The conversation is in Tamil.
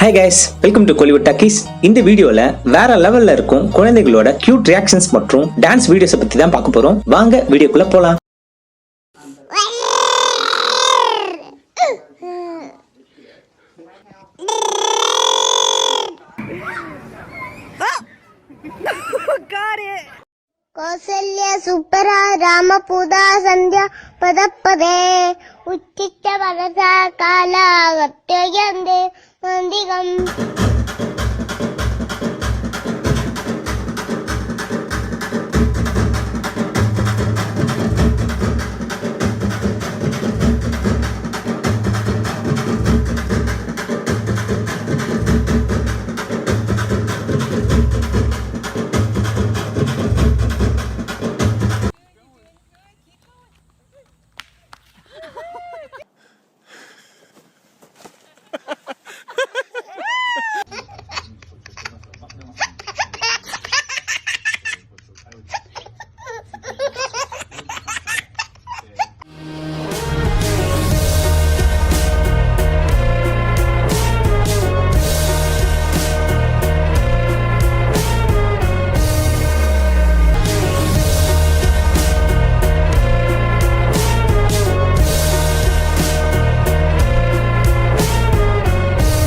Hey guys welcome to Kollywood talkies இந்த வீடியோல வேற லெவல்ல இருக்கும் குழந்தைகளோட கியூட் ரியாக்ஷன்ஸ் மற்றும் டான்ஸ் வீடியோஸை பத்தி தான் பார்க்க போறோம். வாங்க வீடியோக்குள்ள போலாம். कौसल्य सुपरा रामपूदा सन्ध्या पदपदे उच्चिष्ट वरसा काला गत्ययन्दे 嗯这个